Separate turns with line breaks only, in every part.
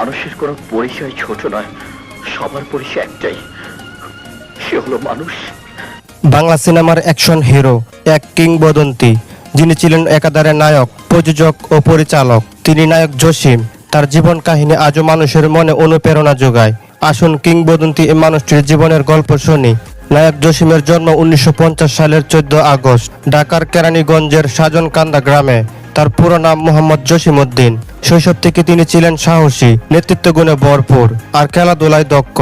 মানুষের কোনো পরিচয় ছোট নয়, সবার পরিচয় একটাই। সে হলো মানুষ।
বাংলা সিনেমার অ্যাকশন হিরো, এক কিংবদন্তি, যিনি ছিলেন একাধারে নায়ক, প্রযোজক ও পরিচালক। তিনি নায়ক জসিম। তার জীবন কাহিনী আজও মানুষের মনে অনুপ্রেরণা যোগায়। আসুন কিংবদন্তি এই মানুষটির জীবনের গল্প শুনি। নায়ক জসিমের জন্ম উনিশশো পঞ্চাশ সালের চোদ্দ আগস্ট, ঢাকার কেরানীগঞ্জের সাজনকান্দা গ্রামে। তার পুরো নাম মোহাম্মদ জসিম উদ্দিন শৈশব থেকে তিনি ছিলেন সাহসী নেতৃত্ব গুণে ভরপুর আর খেলাধুলায় দক্ষ।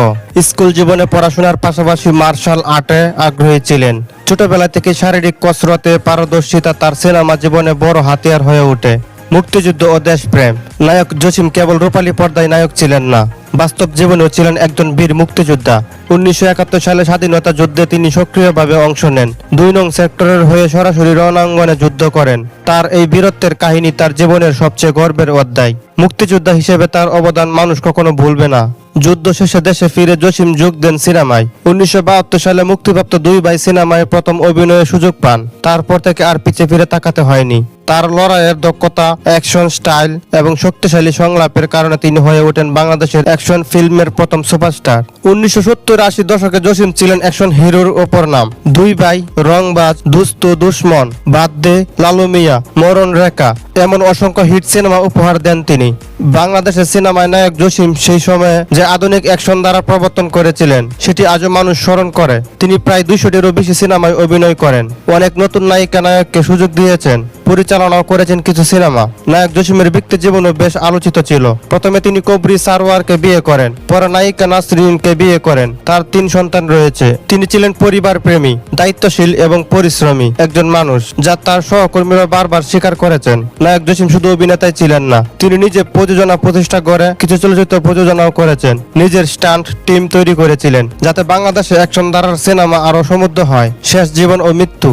স্কুল জীবনে পড়াশোনার পাশাপাশি মার্শাল আর্টে আগ্রহী ছিলেন। ছোটবেলা থেকে শারীরিক কসরতে পারদর্শিতা তার সিনেমা জীবনে বড় হাতিয়ার হয়ে ওঠে। মুক্তিযুদ্ধ ও দেশপ্রেম। নায়ক জসিম কেবল রূপালী পর্দায় নায়ক ছিলেন না। বাস্তব জীবনেও ছিলেন একজন বীর মুক্তিযোদ্ধা। উনিশশো একাত্তর সালে স্বাধীনতা যুদ্ধে তিনি সক্রিয়ভাবে অংশ নেন। দুই নং সেক্টরের হয়ে সরাসরি রণাঙ্গনে যুদ্ধ করেন। তার এই বীরত্বের কাহিনী তার জীবনের সবচেয়ে গর্বের অধ্যায়। মুক্তিযোদ্ধা হিসেবে তার অবদান মানুষ কখনো ভুলবে না। যুদ্ধ শেষে দেশে ফিরে জসিম যোগ দেন সিনেমায়। উনিশশো বাহাত্তর সালে মুক্তিপ্রাপ্ত দুই ভাই সিনেমায় প্রথম অভিনয়ের সুযোগ পান। তারপর থেকে আর পিছে ফিরে তাকাতে হয়নি। তার লড়াইয়ের দক্ষতা, অ্যাকশন স্টাইল এবং শক্তিশালী সংলাপের কারণে তিনি হয়ে ওঠেন বাংলাদেশের অ্যাকশন ফিল্মের প্রথম সুপারস্টার। উনিশশো সত্তর আশি দশকে জসিম ছিলেন অ্যাকশন হিরোর ওপর নাম। দুই ভাই, রংবাজ দুস্ত দুশ্মন, বাদ দে, লালু মিয়া, মরণ রেখা, এমন অসংখ্য হিট সিনেমা উপহার দেন তিনি। বাংলাদেশের সিনেমায় নায়ক জসিম সেই সময়ে যে আধুনিক অ্যাকশন দ্বারা প্রবর্তন করেছিলেন, সেটি আজও মানুষ স্মরণ করে। তিনি প্রায় দুইশোটিরও বেশি সিনেমায় অভিনয় করেন। অনেক নতুন নায়িকা নায়ককে সুযোগ দিয়েছেন, পরিচালনাও করেছেন কিছু সিনেমা। নায়ক জসিমের ব্যক্তি জীবনও বেশ আলোচিত ছিল। প্রথমে তিনি কবরি সারওয়ারকে বিয়ে করেন, পরে নায়িকা নাসরিনকে বিয়ে করেন। তার তিন সন্তান রয়েছে। তিনি ছিলেন পরিবার প্রেমী দায়িত্বশীল এবং পরিশ্রমী একজন মানুষ, যা তার সহকর্মীরা বারবার স্বীকার করেছেন। নায়ক জসিম শুধু অভিনেতাই ছিলেন না, তিনি নিজে প্রযোজনা প্রতিষ্ঠা করে কিছু চলচ্চিত্র প্রযোজনাও করেছেন। নিজের স্টান্ট টিম তৈরি করেছিলেন, যাতে বাংলাদেশে অ্যাকশন ধারার সিনেমা আরও সমৃদ্ধ হয়। শেষ জীবন ও মৃত্যু।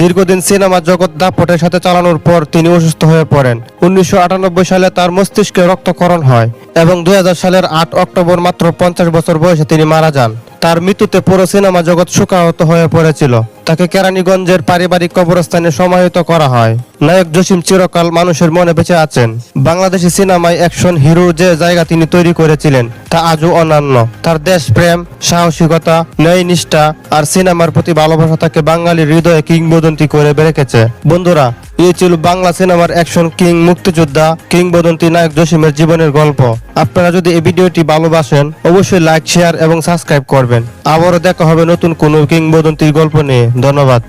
দীর্ঘদিন সিনেমা জগৎ দাপটের সাথে চালানোর পর তিনি অসুস্থ হয়ে পড়েন। উনিশশো আটানব্বই সালে তার মস্তিষ্কে রক্তকরণ হয় এবং দুই হাজার সালের আট অক্টোবর মাত্র পঞ্চাশ বছর বয়সে তিনি মারা যান। তার মৃত্যুতে পুরো সিনেমা জগৎ শোকাহত হয়ে পড়েছিল। তাকে কেরানীগঞ্জের পারিবারিক কবরস্থানে সমাহিত করা হয়। নায়ক জসিম চিরকাল মানুষের মনে বেঁচে আছেন। বাংলাদেশি সিনেমায় অ্যাকশন হিরো যে জায়গা তিনি তৈরি করেছিলেন, তা আজও অনন্য। তার দেশপ্রেম, সাহসিকতা ন্যায় নিষ্ঠা আর সিনেমার প্রতি ভালোবাসা তাকে বাঙালির হৃদয়ে কিংবদন্তি করে রেখেছে। বন্ধুরা, এই ছিল বাংলা সিনেমার অ্যাকশন কিং মুক্তিযোদ্ধা কিংবদন্তি নায়ক জসিমের জীবনের গল্প। আপনারা যদি এই ভিডিওটি ভালোবাসেন, অবশ্যই লাইক, শেয়ার এবং সাবস্ক্রাইব করবেন। আবারও দেখা হবে নতুন কোনো কিংবদন্তির গল্প নিয়ে। ধন্যবাদ।